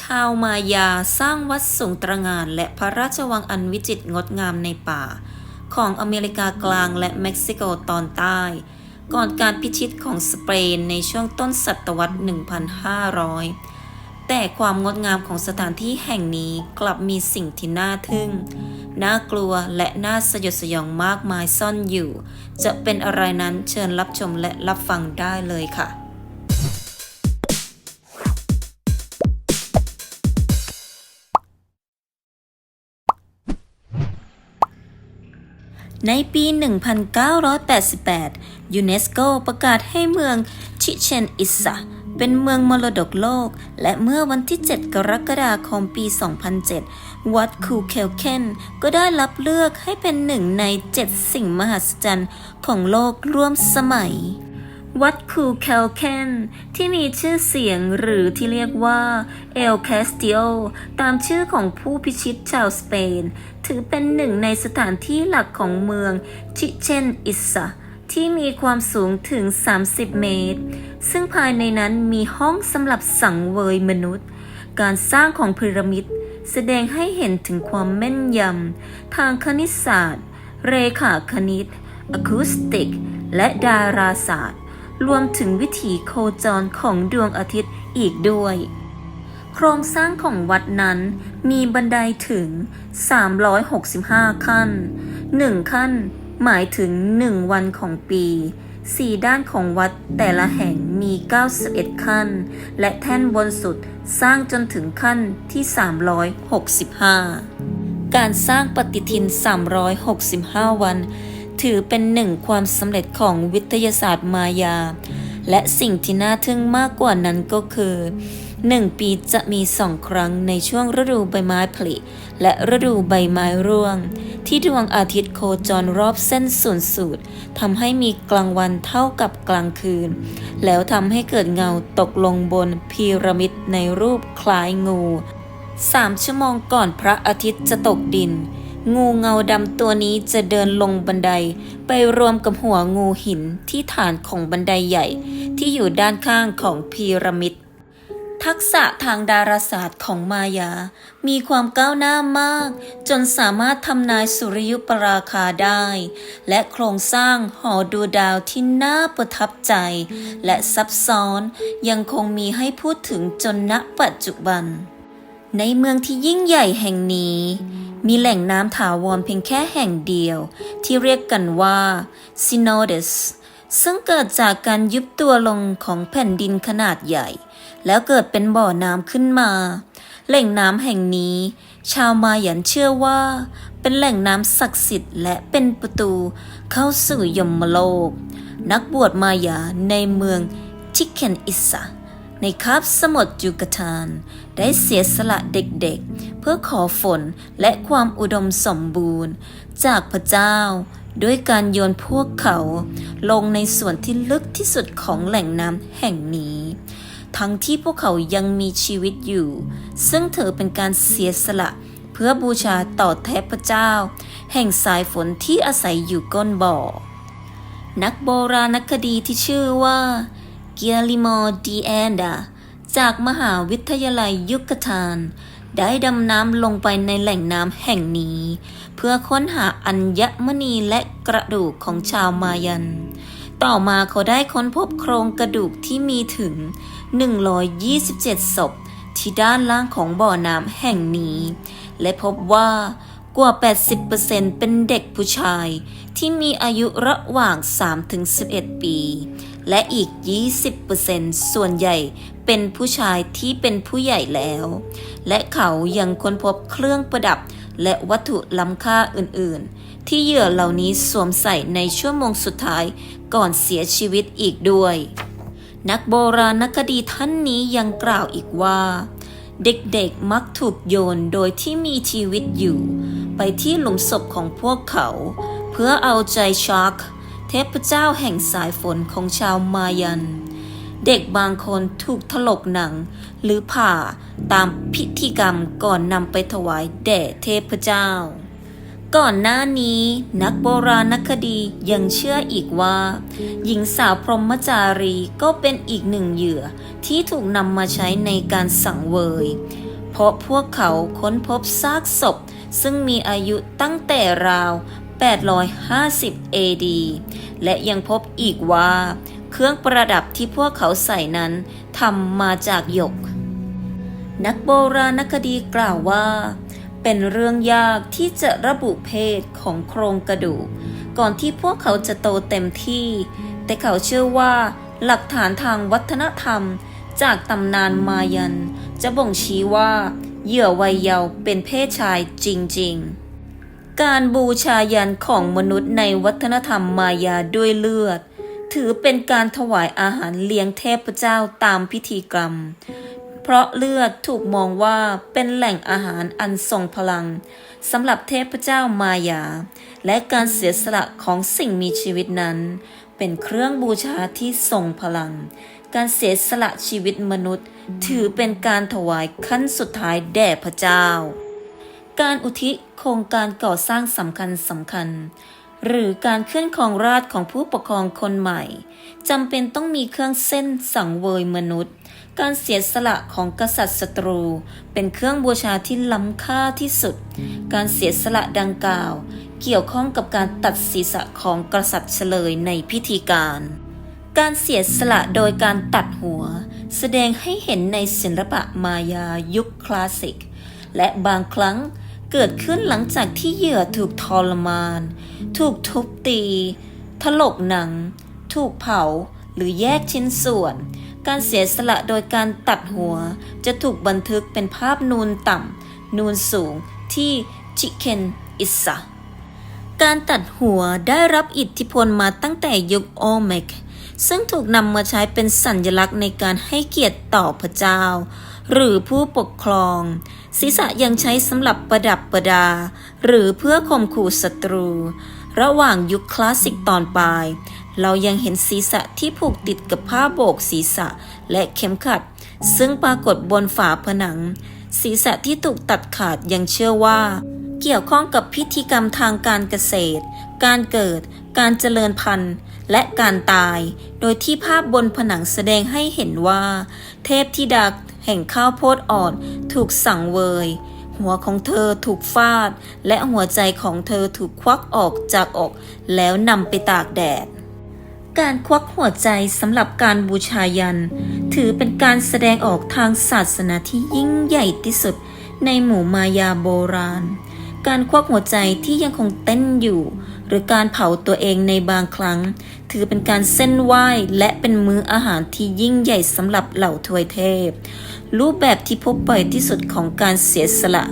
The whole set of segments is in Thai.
ชาวมายาสร้างวัดสูงตระงานและพระราชวังอันวิจิตรงดงามในป่า ของอเมริกากลางและเม็กซิโกตอนใต้ ก่อนการพิชิตของสเปนในช่วงต้นศตวรรษ 1,500 แต่ความงดงามของสถานที่แห่งนี้กลับมีสิ่งที่น่าทึ่ง น่ากลัวและน่าสยดสยองมากมายซ่อนอยู่ จะเป็นอะไรนั้นเชิญรับชมและรับฟังได้เลยค่ะ ในปี 1988 ยูเนสโกประกาศให้เมืองชิเชนอิซาเป็นเมืองมรดกโลก และเมื่อวันที่ 7 กรกฎาคมปี 2007 วัดคูเคลเคนก็ได้รับเลือกให้เป็นหนึ่งใน 7 สิ่งมหัศจรรย์ของโลกร่วมสมัย วัดคูเคลเคนที่มีชื่อเสียงหรือที่เรียกว่าเอลแคสติโอตามชื่อของผู้พิชิตชาวสเปน ถือเป็นหนึ่งในสถานที่หลักของเมืองชิเชนอิซาที่มีความสูงถึง 30 เมตร ซึ่งภายในนั้นมีห้องสำหรับสังเวยมนุษย์ การสร้างของพีระมิดแสดงให้เห็นถึงความแม่นยำ ทางคณิตศาสตร์ เรขาคณิตอะคูสติก และดาราศาสตร์ รวมถึงวิถีโคจรของดวงอาทิตย์อีกด้วย โครงสร้างของวัดนั้นมีบันไดถึง 365 ขั้น 1 ขั้นหมายถึง 1 วันของปี4ด้านของวัดแต่ละแห่งมี 91 ขั้น และแท่นบนสุดสร้างจนถึงขั้นที่ 365 การสร้างปฏิทิน 365 วัน ถือเป็นหนึ่งความสำเร็จของวิทยาศาสตร์มายา และสิ่งที่น่าทึ่งมากกว่านั้นก็คือหนึ่งปีจะมีสองครั้งในช่วงฤดูใบไม้ผลิ และฤดูใบไม้ร่วง ที่ดวงอาทิตย์โคจรรอบเส้นศูนย์สูตรทำให้มีกลางวันเท่ากับกลางคืน แล้วทำให้เกิดเงาตกลงบนพีระมิดในรูปคล้ายงูสามชั่วโมงก่อนพระอาทิตย์จะตกดิน งูเงาดำตัวนี้จะเดินลงบันได ไปรวมกับหัวงูหินที่ฐานของบันไดใหญ่ ที่อยู่ด้านข้างของพีระมิด ทักษะทางดาราศาสตร์ของมายา มีความก้าวหน้ามาก จนสามารถทำนายสุริยุปราคาได้ และโครงสร้างหอดูดาวที่น่าประทับใจ และซับซ้อนยังคงมีให้พูดถึงจนณปัจจุบัน ในเมืองที่ยิ่งใหญ่แห่งนี้ มีแหล่งน้ำถาวรเพียงแค่แห่งเดียว ที่เรียกกันว่าซิโนเดสซึ่งเกิดจากการยุบตัวลงของแผ่นดินขนาดใหญ่ แล้วเกิดเป็นบ่อน้ำขึ้นมา แหล่งน้ำแห่งนี้ ชาวมายันเชื่อว่า เป็นแหล่งน้ำศักดิ์สิทธิ์และเป็นประตูเข้าสู่ยมโลก นักบวชมายาในเมืองชิเคนอิสซา ในคาบสมุทรยูกาตานได้เสียสละเด็กๆ เพื่อขอฝนและความอุดมสมบูรณ์ จากพระเจ้าด้วยการโยนพวกเขาลงในส่วนที่ลึกที่สุดของแหล่งน้ำแห่งนี้ ทั้งที่พวกเขายังมีชีวิตอยู่ ซึ่งถือเป็นการเสียสละเพื่อบูชาต่อเทพเจ้า แห่งสายฝนที่อาศัยอยู่ก้นบ่อ นักโบราณคดีที่ชื่อว่า เกียริโมดีแอนดา จากมหาวิทยาลัยยุคทาน ได้ดำน้ำลงไปในแหล่งน้ำแห่งนี้ เพื่อค้นหาอัญมณีและกระดูกของชาวมายัน ต่อมาเขาได้ค้นพบโครงกระดูกที่มีถึง 127 ศพที่ด้านล่างของบ่อน้ำแห่งนี้ และพบว่ากว่า 80%เป็นเด็กผู้ชายที่มีอายุระหว่าง 3-11 ปี และอีก 20%ส่วนใหญ่เป็นผู้ชายที่เป็นผู้ใหญ่แล้ว และเขายังค้นพบเครื่องประดับและวัตถุล้ำค่าอื่นๆ ที่เหยื่อเหล่านี้สวมใส่ในชั่วโมงสุดท้ายก่อนเสียชีวิตอีกด้วย นักโบราณคดีท่านนี้ยังกล่าวอีกว่า เด็กๆมักถูกโยนโดยที่มีชีวิตอยู่ ไปที่หลุมศพของพวกเขา เพื่อเอาใจชาร์ก เทพเจ้าแห่งสายฝนของชาวมายัน เด็กบางคนถูกถลกหนังหรือผ่าตามพิธีกรรมก่อนนำไปถวายแด่เทพเจ้า ก่อนหน้านี้นักโบราณคดียังเชื่ออีกว่า หญิงสาวพรหมจารีก็เป็นอีกหนึ่งเหยื่อที่ถูกนำมาใช้ในการสังเวย เพราะพวกเขาค้นพบซากศพซึ่งมีอายุตั้งแต่ราว 850 AD และยังพบอีกว่า เครื่องประดับที่พวกเขาใส่นั้นทำมาจากหยก นักโบราณคดีกล่าวว่า เป็นเรื่องยากที่จะระบุเพศของโครงกระดูก ก่อนที่พวกเขาจะโตเต็มที่ แต่เขาเชื่อว่าหลักฐานทางวัฒนธรรมจากตำนานมายัน จะบ่งชี้ว่า เหยื่อวัยเยาว์เป็นเพศชายจริง ๆ การบูชายันของมนุษย์ในวัฒนธรรมมายาด้วยเลือด ถือเป็นการถวายอาหารเลี้ยงเทพเจ้าตามพิธีกรรม เพราะเลือดถูกมองว่าเป็นแหล่งอาหารอันทรงพลังสำหรับเทพเจ้ามายา และการเสียสละของสิ่งมีชีวิตนั้น เป็นเครื่องบูชาที่ทรงพลัง การเสียสละชีวิตมนุษย์ ถือเป็นการถวายขั้นสุดท้ายแด่พระเจ้า การอุทิศโครงการก่อสร้างสำคัญสำคัญ หรือการขึ้นของราชของผู้ปกครองคนใหม่จำเป็นต้องมีเครื่องเส้นสังเวยมนุษย์ การเสียสละของกษัตริย์ศัตรู เป็นเครื่องบูชาที่ล้ำค่าที่สุด การเสียสละดังกล่าว เกี่ยวข้องกับการตัดศีรษะของกษัตริย์เฉลยในพิธีการ การเสียสละโดยการตัดหัว แสดงให้เห็นในศิลปะมายายุคคลาสสิก และบางครั้ง เกิดขึ้นหลังจากที่เหยื่อถูกทรมาน ถูกทุบตี ถลกหนัง ถูกเผา หรือแยกชิ้นส่วน การเสียสละโดยการตัดหัว จะถูกบันทึกเป็นภาพนูนต่ำนูนสูงที่ชิเคนอิสซาการตัดหัวได้รับอิทธิพลมาตั้งแต่ยุคโอเมกซึ่งถูกนำมาใช้เป็นสัญลักษณ์ในการให้เกียรติต่อพระเจ้า หรือผู้ปกครอง ศีรษะยังใช้สำหรับประดับประดา หรือเพื่อข่มขู่ศัตรู ระหว่างยุคคลาสสิกตอนปลาย เรายังเห็นศีรษะที่ผูกติดกับผ้าโบกศีรษะและเข็มขัด ซึ่งปรากฏบนฝาผนัง ศีรษะที่ถูกตัดขาดยังเชื่อว่า เกี่ยวข้องกับพิธีกรรมทางการเกษตร การเกิด การเจริญพันธุ์และการตาย โดยที่ภาพบนผนังแสดงให้เห็นว่า เทพธิดา แห่งข้าวโพดอ่อนถูกสั่งเวย หัวของเธอถูกฟาด และหัวใจของเธอถูกควักออกจากอกแล้วนำไปตากแดด การควักหัวใจสำหรับการบูชายัน ถือเป็นการแสดงออกทางศาสนาที่ยิ่งใหญ่ที่สุดในหมู่มายาโบราณ การควักหัวใจที่ยังคงเต้นอยู่ หรือการเผาตัวเองในบางครั้ง ถือเป็นการเส้นไหว้และเป็นมื้ออาหารที่ยิ่งใหญ่สำหรับเหล่าทวยเทพ รูปแบบที่พบบ่อยที่สุดของการเสียสละ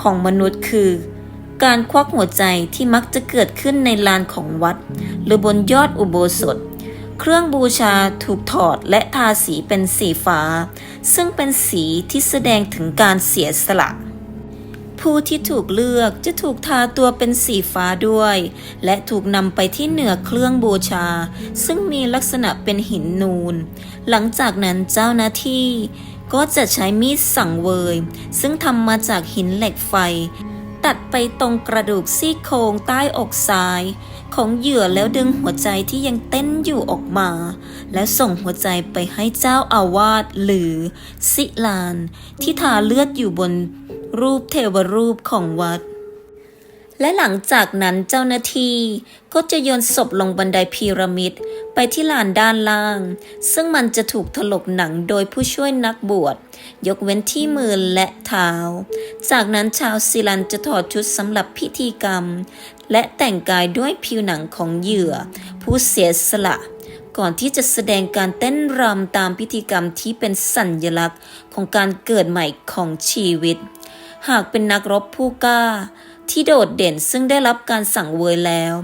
ของมนุษย์คือ การควักหัวใจที่มักจะเกิดขึ้นในลานของวัด หรือบนยอดอุโบสถ เครื่องบูชาถูกถอดและทาสีเป็นสีฟ้า ซึ่งเป็นสีที่แสดงถึงการเสียสละ ผู้ที่ถูกเลือกจะถูกทาตัวเป็นสีฟ้าด้วย และถูกนำไปที่เหนือเครื่องบูชา ซึ่งมีลักษณะเป็นหินนูน หลังจากนั้นเจ้าหน้าที่ก็จะใช้มีดสังเวย ซึ่งทำมาจากหินเหล็กไฟ ตัดไปตรงกระดูกซี่โครงใต้อกซ้าย ของเหยื่อแล้วดึงหัวใจที่ยังเต้นอยู่ออกมา แล้วส่งหัวใจไปให้เจ้าอาวาสหรือสิลาน ที่ทาเลือดอยู่บนรูปเทวรูปของวัด และหลังจากนั้นเจ้าหน้าที่ก็จะโยนศพลงบันไดพีระมิดไปที่ลานด้านล่าง ซึ่งมันจะถูกถลกหนังโดยผู้ช่วยนักบวช ยกเว้นที่มือและเท้า จากนั้นชาวซิลันจะถอดชุดสำหรับพิธีกรรม และแต่งกายด้วยผิวหนังของเหยื่อ ผู้เสียสละก่อนที่จะแสดงการเต้นรำตามพิธีกรรมที่เป็นสัญลักษณ์ของการเกิดใหม่ของชีวิต หากเป็นนักรบผู้กล้า ที่โดดเด่นซึ่งได้รับการสั่งเวยแล้ว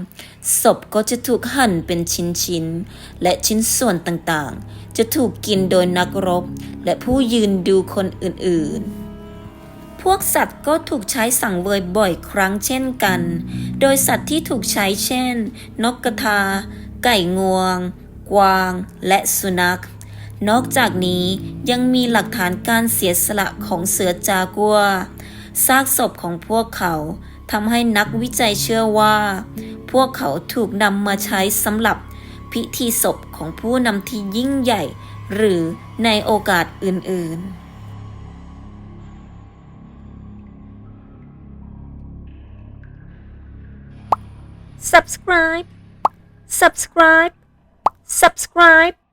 ศพก็จะถูกหั่นเป็นชิ้นๆ และชิ้นส่วนต่างๆ จะถูกกินโดยนักรบ และผู้ยืนดูคนอื่นๆพวกสัตว์ก็ถูกใช้สั่งเวยบ่อยครั้งเช่นกัน โดยสัตว์ที่ถูกใช้เช่น นกกระทา ไก่งวง กวาง และสุนัข นอกจากนี้ยังมีหลักฐานการเสียสละของเสือจากัว ซากศพของพวกเขา ทำให้นักวิจัยเชื่อว่า พวกเขาถูกนำมาใช้สำหรับพิธีศพของผู้นำที่ยิ่งใหญ่ หรือในโอกาสอื่น ๆ subscribe subscribe subscribe